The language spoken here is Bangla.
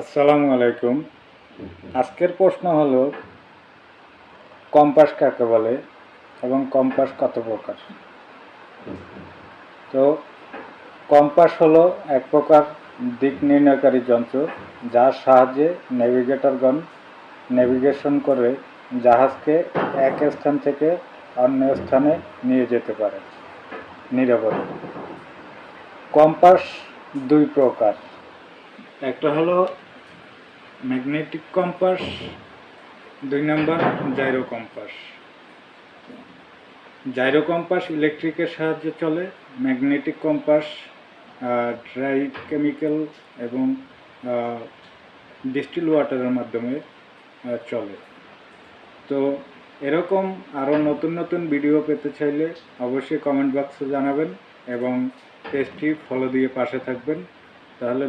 আসসালামু আলাইকুম। আজকের প্রশ্ন হলো, কম্পাস কাকে বলে এবং কম্পাস কত প্রকার? তো কম্পাস হলো এক প্রকার দিক নির্ণয়কারী যন্ত্র যার সাহায্যে নেভিগেটরগণ নেভিগেশন করে জাহাজকে এক স্থান থেকে অন্য স্থানে নিয়ে যেতে পারে, নিরাপদে। কম্পাস দুই প্রকার। একটা হলো ম্যাগনেটিক কম্পাস, দুই number gyro compass. Gyro compass ইলেকট্রিকের সাহায্যে চলে, ম্যাগনেটিক কম্পাস ড্রাই কেমিক্যাল এবং ডিস্টিল ওয়াটারের মাধ্যমে চলে। তো এরকম আরও নতুন নতুন ভিডিও পেতে চাইলে অবশ্যই কমেন্ট বক্সে জানাবেন এবং পেজটি ফলো দিয়ে পাশে থাকবেন। তাহলে